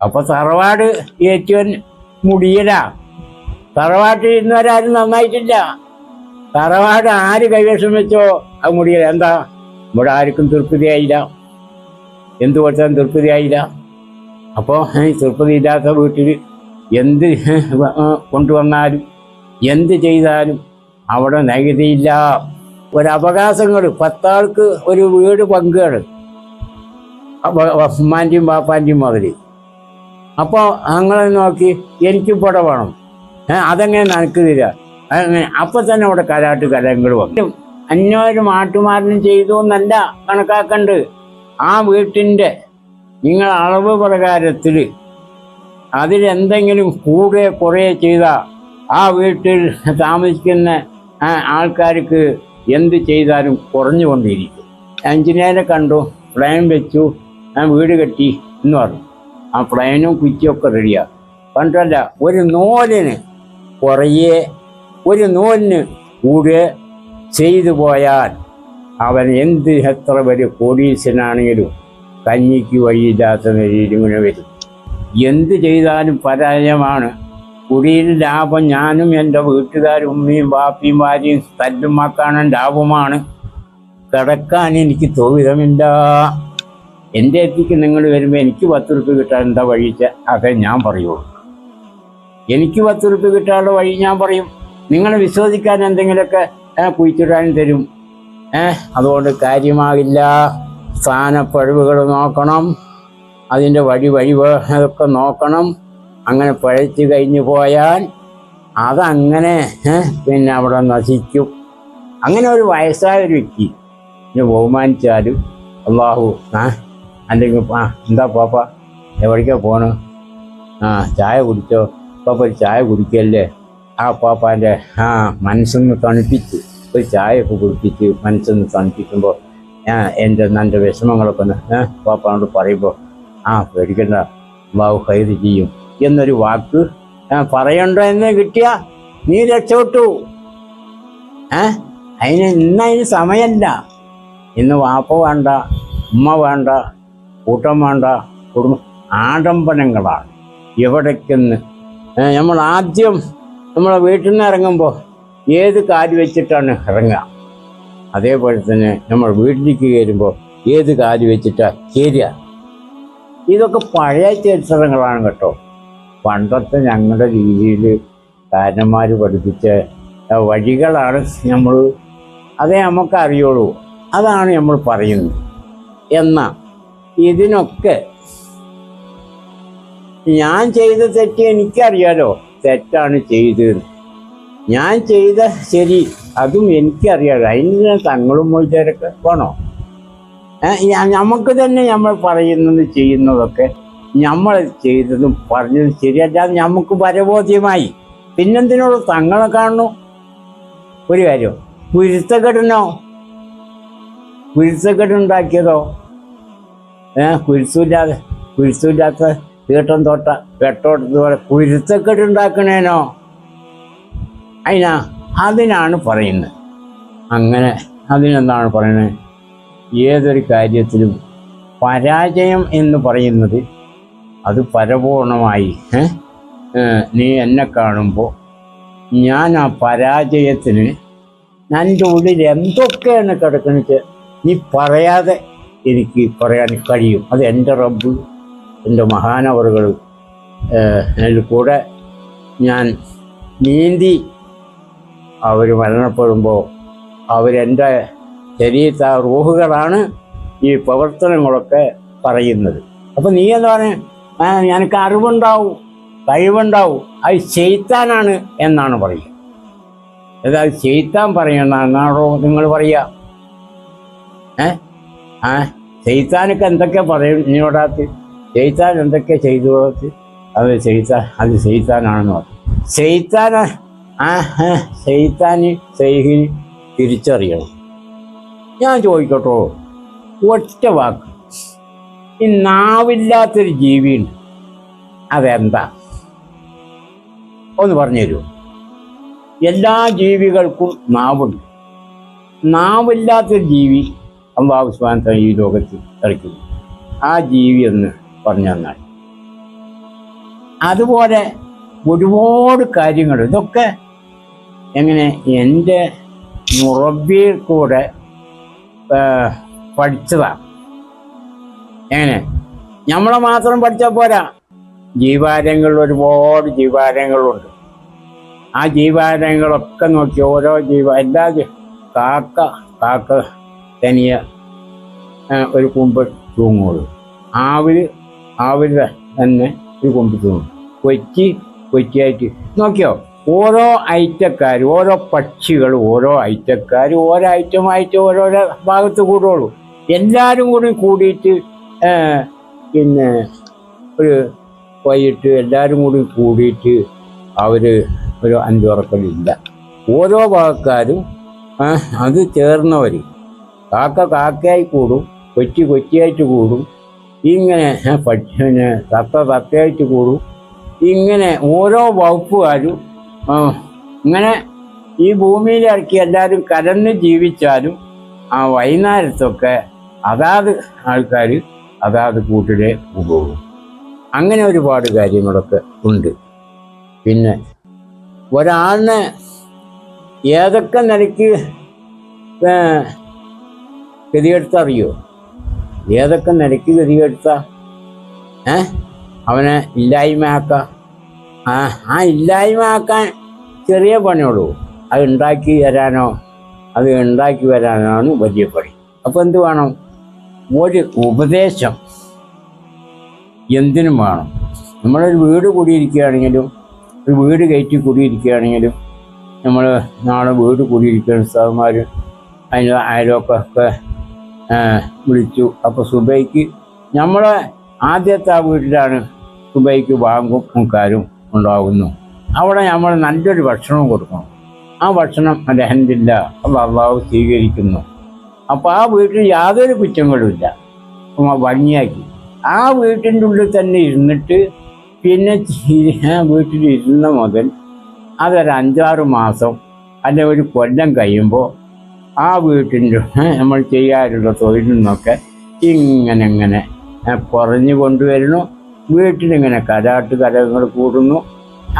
അപ്പൊ തറവാട് ഏറ്റവും മുടിയല തറവാട്ടിൽ ഇന്നുവരാരും നന്നായിട്ടില്ല. തറവാട് ആര് കൈവശം വെച്ചോ അത് മുടിയല എന്താ? ഇവിടെ ആർക്കും തൃപ്തിയായില്ല. എന്ത് കൊടുത്താലും തൃപ്തിയായില്ല. അപ്പോൾ തൃപ്തി ഇല്ലാത്ത വീട്ടിൽ എന്ത് കൊണ്ടുവന്നാലും എന്ത് ചെയ്താലും അവിടെ നഗതിയില്ല ഒരു അവകാശങ്ങൾ പത്താൾക്ക് ഒരു വീട് പങ്കുകൾ ഉമ്മാന്റെയും ബാപ്പാന്റെയും മുതൽ അപ്പോൾ അങ്ങനെ നോക്കി എനിക്ക് പുട വേണം. ഏ അതെങ്ങനെ നനക്ക് തരിക? അങ്ങനെ അപ്പം തന്നെ അവിടെ കരാട്ട് കലങ്ങൾ വന്നു. അന്യൊരു മാട്ടുമാരനും ചെയ്തു എന്നല്ല കണക്കാക്കണ്ട്. ആ വീട്ടിന്റെ നിങ്ങൾ അളവ് പ്രകാരത്തിൽ അതിലെന്തെങ്കിലും കൂടെ കുറേ ചെയ്ത ആ വീട്ടിൽ താമസിക്കുന്ന ആൾക്കാർക്ക് എന്ത് ചെയ്താലും കുറഞ്ഞുകൊണ്ടിരിക്കും എഞ്ചിനീയറെ കണ്ടു പ്ലാൻ വെച്ചു വീട് കെട്ടി എന്ന് പറഞ്ഞു. ആ പ്ലാനും കുറ്റിയൊക്കെ റെഡിയാണ് പണ്ടല്ല ഒരു നൂലിന് കുറയെ ഒരു നൂലിന് കൂടെ ചെയ്തു പോയാൽ അവൻ എന്ത് എത്ര വലിയ കോടീശനാണെങ്കിലും കഞ്ഞിക്ക് വഴിയില്ലാത്ത നിലയിൽ ഇങ്ങനെ വരും. എന്ത് ചെയ്താലും പരാജയമാണ്. കുടിയിൽ ലാഭം ഞാനും എന്റെ വീട്ടുകാരും ഉമ്മയും ബാപ്പിയും ഭാര്യയും തല്ലുമാക്കാനും ലാഭമാണ്. കിടക്കാൻ എനിക്ക് തോവിധമില്ല എന്റെ അടുത്തേക്ക് നിങ്ങൾ വരുമ്പോൾ എനിക്ക് പത്ത് ഉറുപ്പ് കിട്ടാൻ എന്താ വഴി അതെ ഞാൻ പറയുള്ളൂ. എനിക്ക് പത്ത് ഉറുപ്പ് കിട്ടാനുള്ള വഴി ഞാൻ പറയും. നിങ്ങൾ വിശ്വസിക്കാൻ എന്തെങ്കിലുമൊക്കെ കുഴിച്ചിടാനും തരും. ഏഹ് അതുകൊണ്ട് കാര്യമാകില്ല. സ്ഥാനപ്പഴിവുകൾ നോക്കണം. അതിന്റെ വഴി വഴി അതൊക്കെ നോക്കണം. അങ്ങനെ പഴച്ച് കഴിഞ്ഞു പോയാൽ അതങ്ങനെ പിന്നെ അവിടെ നശിക്കും. അങ്ങനെ ഒരു വയസ്സായ ഒരു വ്യക്തി. ബഹുമാനിച്ചാലും അള്ളാഹു ആ അല്ലെങ്കിൽ ആ എന്താ പാപ്പ? എവിടേക്കാ പോണ്? ആ ചായ കുടിച്ചോ? പാപ്പ ഒരു ചായ കുടിക്കല്ലേ? ആ പാപ്പാന്റെ ആ മനസ്സൊന്ന് തണുപ്പിച്ച് ഒരു ചായയൊക്കെ കുടിപ്പിച്ച് മനസ്സൊന്ന് തണുപ്പിക്കുമ്പോൾ ഞാൻ എന്റെ എന്റെ വിഷമങ്ങളൊക്കെ ഒന്ന് പാപ്പാനോട് പറയുമ്പോൾ ആ പേടിക്കണ്ട ബാബു കൈത് ചെയ്യും. എന്നൊരു വാക്ക് ഞാൻ പറയണ്ട എന്ന് കിട്ടിയ നീ രക്ഷപ്പെട്ടു. ഏ? അതിന് ഇന്ന് അതിന് സമയമല്ല ഇന്ന് വാപ്പ വേണ്ട ഉമ്മ വേണ്ട കൂട്ടം വേണ്ട കുടുംബ ആഡംബരങ്ങളാണ്. എവിടേക്കെന്ന്? നമ്മൾ ആദ്യം നമ്മളെ വീട്ടിൽ നിന്ന് ഇറങ്ങുമ്പോൾ ഏത് കാൽ വെച്ചിട്ടാണ് ഇറങ്ങുക? അതേപോലെ തന്നെ നമ്മൾ വീട്ടിലേക്ക് കയറുമ്പോൾ ഏത് കാൽ വെച്ചിട്ടാണ് കയറുക? ഇതൊക്കെ പഴയ ചരിത്രങ്ങളാണ് കേട്ടോ. പണ്ടത്തെ ഞങ്ങളുടെ രീതിയിൽ കാരണന്മാർ പഠിപ്പിച്ച വഴികളാണ് നമ്മൾ അതേ നമുക്ക് അറിയുള്ളൂ അതാണ് നമ്മൾ പറയുന്നത്. എന്നാൽ ഇതിനൊക്കെ ഞാൻ ചെയ്ത തെറ്റ് എനിക്കറിയാലോ. തെറ്റാണ് ചെയ്തത്. ഞാൻ ചെയ്ത ശരി അതും എനിക്കറിയാലോ. അതിന് തങ്ങളും മൊഴിച്ചവരൊക്കെ വേണോ? ഏ, നമുക്ക് തന്നെ നമ്മൾ പറയുന്നത് ചെയ്യുന്നതൊക്കെ നമ്മൾ ചെയ്തതും പറഞ്ഞതും ശരിയല്ലാതെ നമുക്ക് പരബോധ്യമായി. പിന്നെന്തിനോട് തങ്ങളെ കാണുന്നു? ഒരു കാര്യം കുരുത്തക്കെട്ടിനോ കുരുത്തക്കെട്ടുണ്ടാക്കിയതോ ഏ കുരിശൂല്ലാത്ത തീട്ടം തോട്ട വെട്ടോട്ടത്ത് പോലെ കുരുത്തക്കെട്ടുണ്ടാക്കണേനോ അതിനാ അതിനാണ് പറയുന്നത്. അങ്ങനെ അതിനെന്താണ് പറയുന്നത്? ഏതൊരു കാര്യത്തിലും പരാജയം എന്ന് പറയുന്നത് അത് പരപൂർണമായി നീ എന്നെ കാണുമ്പോൾ ഞാൻ ആ പരാജയത്തിന് എന്റെ ഉള്ളിൽ എന്തൊക്കെയാണ് കിടക്കുന്നത്? നീ പറയാതെ എനിക്ക് പറയാൻ കഴിയും. അത് എന്റെ റബ്ബ് എന്റെ മഹാനവറുകൾ അതിൽ കൂടെ ഞാൻ നീന്തി അവർ മരണപ്പെടുമ്പോൾ അവരെന്റെ ശരീരത്തെ റൂഹുകളാണ് ഈ പ്രവർത്തനങ്ങളൊക്കെ പറയുന്നത്. അപ്പോൾ നീ ആ എനിക്ക് അറിവുണ്ടാവും കഴിവുണ്ടാവും. അത് ചെയ്ത്താനാണ് എന്നാണ് പറയുക. അതായത് ചെയ്ത്താൻ പറയുന്നതാണോ നിങ്ങൾ പറയുക? ഏ? ആ? ചെയ്ത്താനൊക്കെ എന്തൊക്കെ പറയും നിന്നോടാത്ത് ചെയ്താൻ എന്തൊക്കെ ചെയ്തു കൊടുത്ത് അത് ചെയ്താൻ അത് ചെയ്താനാണെന്ന് പറഞ്ഞു. ചെയ്താൻ ആ ചെയ്താൻ ചെയ്ഹി തിരിച്ചറിയണം. ഞാൻ ചോദിക്കട്ടോ ഒറ്റ വാക്ക്. ഈ നാവില്ലാത്തൊരു ജീവിയുണ്ട്. അതെന്താ? ഒന്ന് പറഞ്ഞു തരുമോ എല്ലാ ജീവികൾക്കും നാവുണ്ട്. നാവില്ലാത്തൊരു ജീവി അള്ളാഹു തആല ഈ ലോകത്ത് ഇറക്കുന്നു. ആ ജീവി എന്ന് പറഞ്ഞു തന്നാൽ അതുപോലെ ഒരുപാട് കാര്യങ്ങൾ ഇതൊക്കെ എങ്ങനെ എന്റെ മുറബിയിൽ കൂടെ പഠിച്ചതാണ് എങ്ങനെ? നമ്മളെ മാത്രം പഠിച്ചാൽ പോരാ. ജീവാരങ്ങൾ ഒരുപാട് ജീവാരങ്ങളുണ്ട് ആ ജീവാരങ്ങളൊക്കെ നോക്കി ഓരോ ജീവ എല്ലാ കാക്ക കാക്ക തനിയ ഒരു കുമ്പ് തൂങ്ങുള്ളൂ. ആവിൽ ആവിൽ തന്നെ ഒരു കുമ്പ് തൂങ്ങും. കൊച്ചി കൊച്ചിയായിട്ട്. നോക്കിയോ ഓരോ ഐറ്റക്കാർ ഓരോ പക്ഷികൾ ഓരോ ഐറ്റക്കാർ ഓരോ ഐറ്റമായിട്ട് ഓരോരോ ഭാഗത്ത് കൂടുള്ളൂ. എല്ലാവരും കൂടി കൂടിയിട്ട് പിന്നെ ഒരു വൈകിട്ട് എല്ലാവരും കൂടി കൂടിയിട്ട് അവർ ഒരു അഞ്ചുറക്കലില്ല. ഓരോ ഭാഗക്കാരും അത് ചേർന്നവർ കാക്ക കാക്കയായി കൂടും കൊച്ചി കൊച്ചിയായിട്ട് കൂടും. ഇങ്ങനെ പിന്നെ തത്ത തത്തയായിട്ട് കൂടും. ഇങ്ങനെ ഓരോ വകുപ്പുകാരും ഇങ്ങനെ ഈ ഭൂമിയിൽ ഇറക്കി എല്ലാവരും കരന്ന് ജീവിച്ചാലും ആ വൈകുന്നേരത്തൊക്കെ അതാത് ആൾക്കാർ അതാത് കൂട്ടിലെ പോകും അങ്ങനെ ഒരുപാട് കാര്യങ്ങളൊക്കെ ഉണ്ട്. പിന്നെ ഒരാളിനെ ഏതൊക്കെ നിലയ്ക്ക് ഏ, ഗതികെടുത്തറിയോ? ഏതൊക്കെ നിലയ്ക്ക് ഗതികെടുത്ത? ഏ? അവനെ ഇല്ലായ്മയാക്കാം? ആ ആ ഇല്ലായ്മയാക്കാൻ ചെറിയ പണിയുള്ളൂ. അത് ഉണ്ടാക്കി തരാനോ അത് ഉണ്ടാക്കി വരാനാണ് വലിയ പണി. അപ്പം എന്ത് വേണം? ഒരു ഉപദേശം എന്തിനും വേണം. നമ്മളൊരു വീട് കൂടിയിരിക്കുകയാണെങ്കിലും ഒരു വീട് കയറ്റി കൂടിയിരിക്കുകയാണെങ്കിലും നമ്മൾ നാളെ വീട് കൂടിയിരിക്കുന്ന സാറുമാർ അതിന് അയലൊക്കെ വിളിച്ചു. അപ്പോൾ സുബൈക്ക് നമ്മളെ ആദ്യത്തെ ആ വീട്ടിലാണ് സുബൈക്ക് ബാങ്കുക്കാരും ഉണ്ടാകുന്നു അവിടെ നമ്മൾ നല്ലൊരു ഭക്ഷണം കൊടുക്കണം. ആ ഭക്ഷണം അദ്ദേഹത്തില്ല അത് അള്ളാഹു സ്വീകരിക്കുന്നു. അപ്പോൾ ആ വീട്ടിൽ യാതൊരു കുറ്റങ്ങളുമില്ല ഭംഗിയാക്കി. ആ വീട്ടിന്റെ ഉള്ളിൽ തന്നെ ഇരുന്നിട്ട് പിന്നെ ഇരുന്ന മുതൽ അതൊരു അഞ്ചാറ് മാസം അല്ലെ ഒരു കൊല്ലം കഴിയുമ്പോൾ ആ വീട്ടിന്റെ നമ്മൾ ചെയ്യാറുള്ള തൊഴിലിൽ നിന്നൊക്കെ ഇങ്ങനെ ഇങ്ങനെ കുറഞ്ഞു കൊണ്ടുവരുന്നു. വീട്ടിലിങ്ങനെ കരാട്ട് കലകൾ കൂടുന്നു.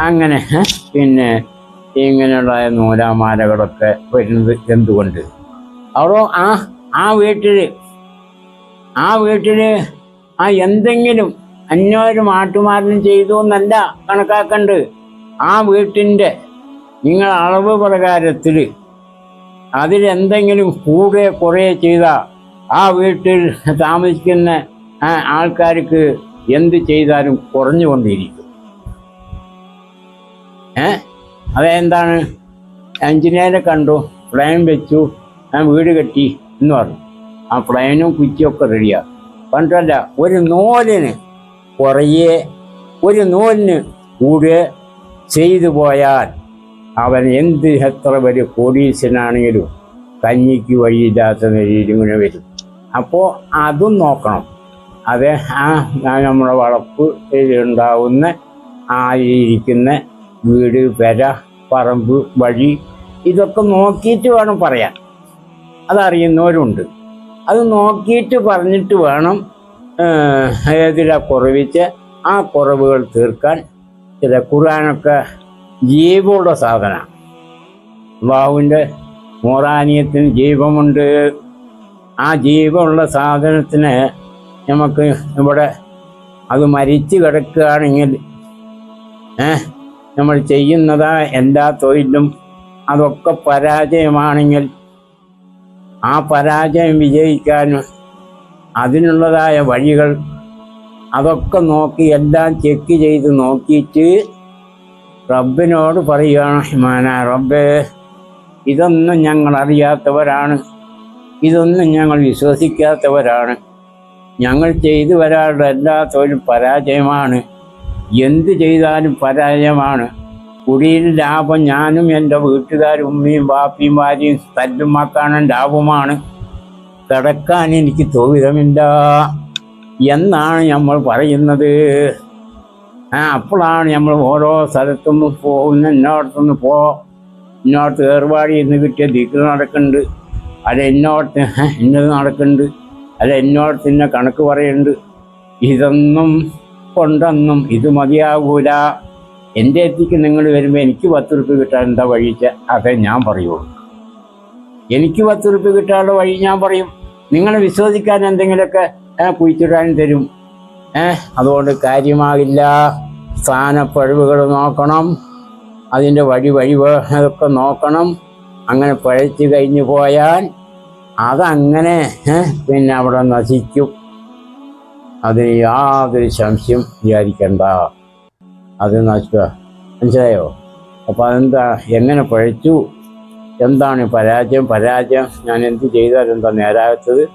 അങ്ങനെ പിന്നെ ഇങ്ങനെയുള്ള നൂലാമാലകളൊക്കെ വരുന്നത് എന്തുകൊണ്ട്? അവിടെ ആ ആ വീട്ടിൽ ആ വീട്ടിൽ ആ എന്തെങ്കിലും അന്യോര് മാട്ടുമാരനും ചെയ്തു എന്നല്ല കണക്കാക്കണ്ട്. ആ വീട്ടിന്റെ നിങ്ങൾ അളവ് പ്രകാരത്തിൽ അതിലെന്തെങ്കിലും കൂടെ കുറേ ചെയ്ത ആ വീട്ടിൽ താമസിക്കുന്ന ആൾക്കാർക്ക് എന്ത് ചെയ്താലും കുറഞ്ഞുകൊണ്ടിരിക്കും ഏ? അതെന്താണ്? എഞ്ചിനീയറെ കണ്ടു പ്ലാൻ വെച്ചു ഞാൻ വീട് കെട്ടി എന്ന് പറഞ്ഞു. ആ പ്ലാനും കുറ്റിയൊക്കെ റെഡിയാണ് പണ്ടല്ല ഒരു നൂലിന് കുറയെ ഒരു നൂലിന് കൂടെ ചെയ്തു പോയാൽ അവൻ എന്ത് എത്ര വലിയ കോടീശനാണെങ്കിലും കഞ്ഞിക്ക് വഴിയില്ലാത്ത നിലയിൽ ഇങ്ങനെ വരും. അപ്പോൾ അതും നോക്കണം. അത് ആ നമ്മുടെ വളപ്പ് ഉണ്ടാവുന്ന ആ ഇരിക്കുന്ന വീട് പെര പറമ്പ് വഴി ഇതൊക്കെ നോക്കിയിട്ട് വേണം പറയാൻ. അതറിയുന്നവരുണ്ട്. അത് നോക്കിയിട്ട് പറഞ്ഞിട്ട് വേണം ഏതിലാ കുറവിച്ച് ആ കുറവുകൾ തീർക്കാൻ. ചില ഖുർആാനൊക്കെ ജീവമുള്ള സാധന. അള്ളാഹുവിന്റെ മോറാനിയത്തിന് ജീവമുണ്ട്. ആ ജീവമുള്ള സാധനത്തിന് നമുക്ക് ഇവിടെ അത് മരിച്ചു കിടക്കുകയാണെങ്കിൽ നമ്മൾ ചെയ്യുന്നതാ എല്ലാ തൊഴിലും അതൊക്കെ പരാജയമാണെങ്കിൽ ആ പരാജയം വിജയിക്കാനും അതിനുള്ളതായ വഴികൾ അതൊക്കെ നോക്കി എല്ലാം ചെക്ക് ചെയ്ത് നോക്കിയിട്ട് റബ്ബിനോട് പറയുകയാണ് ഹിമാന റബ്ബേ ഇതൊന്നും ഞങ്ങൾ അറിയാത്തവരാണ്. ഇതൊന്നും ഞങ്ങൾ വിശ്വസിക്കാത്തവരാണ്. ഞങ്ങൾ ചെയ്തു വരാനുള്ള എല്ലാ പരാജയമാണ്. എന്തു ചെയ്താലും പരാജയമാണ്. കുടിയിൽ ലാഭം ഞാനും എന്റെ വീട്ടുകാരും ഉമ്മയും ബാപ്പിയും ഭാര്യയും തല്ലും മാത്രമാണ് ലാഭമാണ്. കിടക്കാൻ എനിക്ക് തൊഴിലമില്ല എന്നാണ് നമ്മൾ പറയുന്നത്. അപ്പോഴാണ് നമ്മൾ ഓരോ സ്ഥലത്തും പോകുന്ന ഇന്നോടത്തുനിന്ന് പോ. ഇന്നോടത്ത് ഏർപാടി എന്ന് കിട്ടിയ ദിക്ക് നടക്കുന്നുണ്ട്. അല്ല ഇന്നോടത്ത് ഹെ, ഇന്നത് നടക്കുന്നുണ്ട്. അല്ല ഇന്നോടത്ത് ഇന്ന കണക്ക് പറയുന്നുണ്ട്. ഇതൊന്നും കൊണ്ടൊന്നും ഇത് മതിയാകൂല എന്റെ എത്തിക്ക് നിങ്ങൾ വരുമ്പോൾ എനിക്ക് പത്ത് റുപ്യ കിട്ടാൻ എന്താ വഴിച്ച അതെ അതേ ഞാൻ പറയുള്ളൂ. എനിക്ക് പത്ത് റുപ്യ കിട്ടാനുള്ള വഴി ഞാൻ പറയും. നിങ്ങൾ വിശ്വസിക്കാൻ എന്തെങ്കിലുമൊക്കെ കുഴിച്ചിടാനും തരും. ഏഹ് അതുകൊണ്ട് കാര്യമാകില്ല. സ്ഥാനപ്പഴിവുകൾ നോക്കണം. അതിന്റെ വഴി വഴി അതൊക്കെ നോക്കണം. അങ്ങനെ പഴച്ചു കഴിഞ്ഞു പോയാൽ അതങ്ങനെ പിന്നെ അവിടെ നശിക്കും. അതിന് യാതൊരു സംശയം വിചാരിക്കണ്ട. അത് നശിക്കുക. മനസ്സിലായോ? അപ്പോൾ അതെന്താ? എങ്ങനെ പഴച്ചു? എന്താണ് പരാജയം? പരാജയം ഞാൻ എന്ത് ചെയ്താൽ എന്താ നേരാകത്തത്?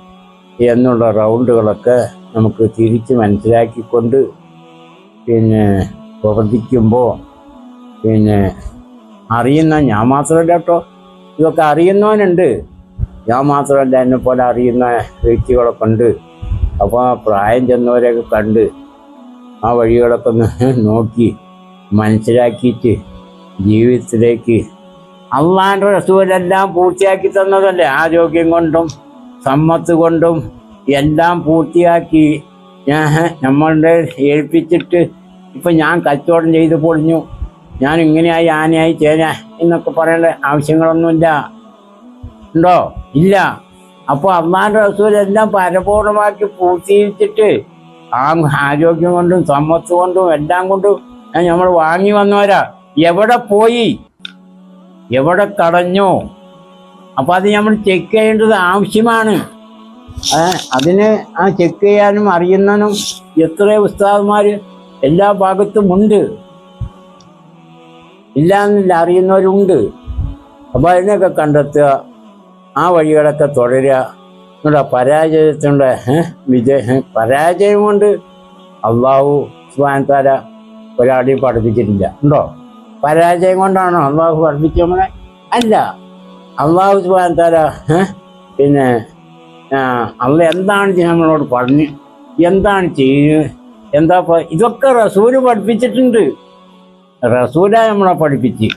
എന്നുള്ള റൗണ്ടുകളൊക്കെ നമുക്ക് തിരിച്ച് മനസ്സിലാക്കിക്കൊണ്ട് പിന്നെ പ്രവർത്തിക്കുമ്പോൾ പിന്നെ അറിയുന്ന ഞാൻ മാത്രമല്ല കേട്ടോ ഇതൊക്കെ അറിയുന്നവനുണ്ട്. ഞാൻ മാത്രമല്ല എന്നെ പോലെ അറിയുന്ന വ്യക്തികളൊക്കെ ഉണ്ട് അപ്പോൾ പ്രായം ചെന്നവരെയൊക്കെ കണ്ട് ആ വഴികളൊക്കെ ഒന്ന് നോക്കി മനസ്സിലാക്കിയിട്ട് ജീവിതത്തിലേക്ക് അള്ളാന്റെ റസൂലെല്ലാം പൂർത്തിയാക്കി തന്നതല്ലേ? ആരോഗ്യം കൊണ്ടും സമ്മത്ത് കൊണ്ടും എല്ലാം പൂർത്തിയാക്കി ഞാൻ നമ്മളുടെ ഏൽപ്പിച്ചിട്ട് ഇപ്പം ഞാൻ കച്ചവടം ചെയ്ത് പൊളിഞ്ഞു. ഞാൻ ഇങ്ങനെയായി ആനയായി ചേന എന്നൊക്കെ പറയേണ്ട ആവശ്യങ്ങളൊന്നുമില്ല. ഉണ്ടോ? ഇല്ല. അപ്പോൾ അള്ളാന്റെ റസൂലെല്ലാം പരപൂർണമാക്കി പൂർത്തീകരിച്ചിട്ട് ആ ആരോഗ്യം കൊണ്ടും സമ്മത്ത് കൊണ്ടും എല്ലാം കൊണ്ടും നമ്മൾ വാങ്ങി വന്നവരാ. എവിടെ പോയി? എവിടെ കടഞ്ഞു? അപ്പോൾ അത് നമ്മൾ ചെക്ക് ചെയ്യേണ്ടത് ആവശ്യമാണ്. അതിന് ആ ചെക്ക് ചെയ്യാനും അറിയുന്നതിനും എത്ര ഉസ്താദന്മാർ എല്ലാ ഭാഗത്തും ഉണ്ട്. ഇല്ല എന്നില്ല അറിയുന്നവരുണ്ട്. അപ്പോൾ അതിനൊക്കെ കണ്ടെത്തുക ആ വഴികളൊക്കെ തുടരുക. എന്നുള്ള പരാജയത്തിന്റെ വിജയ പരാജയം കൊണ്ട് അള്ളാഹു സുബാനത്താര ഒരാളെയും പഠിപ്പിച്ചിട്ടില്ല. ഉണ്ടോ? പരാജയം കൊണ്ടാണോ അള്ളാഹു പഠിപ്പിച്ചവനെ അല്ല. അള്ളാഹു സുബാനത്താര പിന്നെ അള്ള എന്താണ് നമ്മളോട് പറഞ്ഞ്? എന്താണ് ചെയ്യുന്നത് എന്താ ഇതൊക്കെ റസൂൽ പഠിപ്പിച്ചിട്ടുണ്ട്. റസൂല നമ്മളെ പഠിപ്പിച്ച്.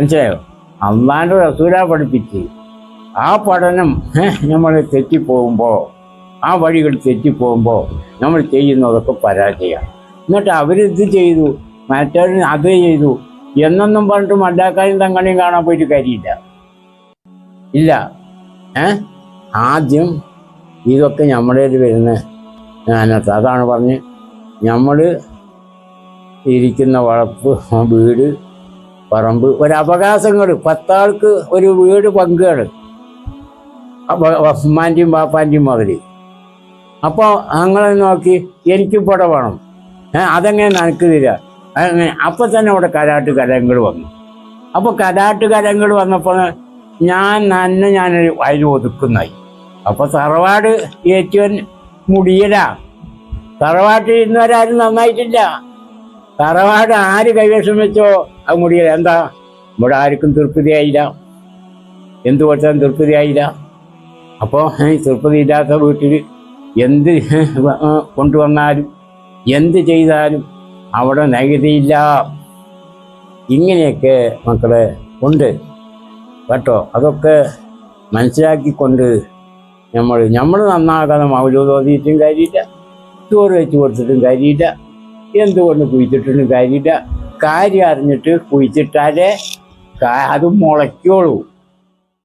മനസ്സിലായോ? അള്ളാന്റെ റസൂല പഠിപ്പിച്ച്. ആ പഠനം നമ്മൾ തെറ്റിപ്പോകുമ്പോൾ ആ വഴികൾ തെറ്റിപ്പോകുമ്പോൾ നമ്മൾ ചെയ്യുന്നതൊക്കെ പരാജയമാണ്. എന്നിട്ട് അവരിത് ചെയ്തു മറ്റവർ അത് ചെയ്തു എന്നൊന്നും പറഞ്ഞിട്ട് മണ്ടാക്കാനും തങ്ങളെയും കാണാൻ പോയിട്ട് കാര്യമില്ല. ഇല്ല. ഏ? ആദ്യം ഇതൊക്കെ നമ്മുടെ വരുന്ന അതിനകത്ത് അതാണ് പറഞ്ഞ് നമ്മൾ ഇരിക്കുന്ന വളപ്പ് വീട് പറമ്പ് ഒരു അവകാശങ്ങൾ പത്താൾക്ക് ഒരു വീട് പങ്കുകൾ ഉമ്മാന്റെയും പാപ്പാന്റെയും മതിരി അപ്പോൾ അങ്ങനെ നോക്കി എനിക്ക് ഇവിടെ വേണം. അതെങ്ങനെ നനക്ക് തരിക? അങ്ങനെ അപ്പം തന്നെ അവിടെ കരാട്ട് കരങ്ങൾ വന്നു. അപ്പോൾ കരാട്ട് കരങ്ങൾ വന്നപ്പോൾ ഞാൻ നന്നെ ഞാൻ അതിൽ ഒതുക്കുന്നായി അപ്പോൾ തറവാട് ഏറ്റവും മുടിയല തറവാട്ടിൽ ഇരുന്നവരാരും നന്നായിട്ടില്ല. തറവാട് ആര് കൈവശം വെച്ചോ അത് മുടിയല എന്താ? ഇവിടെ ആർക്കും തൃപ്തിയായില്ല. എന്തു കൊടുത്താലും തൃപ്തിയായില്ല. അപ്പോൾ ഈ തൃപ്തി ഇല്ലാത്ത വീട്ടിൽ എന്ത് കൊണ്ടുവന്നാലും എന്ത് ചെയ്താലും അവിടെ നൈതിയില്ല. ഇങ്ങനെയൊക്കെ മക്കളെ ഉണ്ട്. കേട്ടോ? അതൊക്കെ മനസ്സിലാക്കിക്കൊണ്ട് നമ്മൾ നമ്മൾ നന്നാക്കാതെ മൗലൂദ് ഓതിയിട്ടും കാര്യമില്ല. ചോറ് വെച്ച് കൊടുത്തിട്ടും കാര്യമില്ല. എന്തുകൊണ്ട് കുഴിച്ചിട്ടിട്ടും കാര്യമില്ല. കാര്യം അറിഞ്ഞിട്ട് കുഴിച്ചിട്ടാലേ അത് മുളയ്ക്കുള്ളൂ.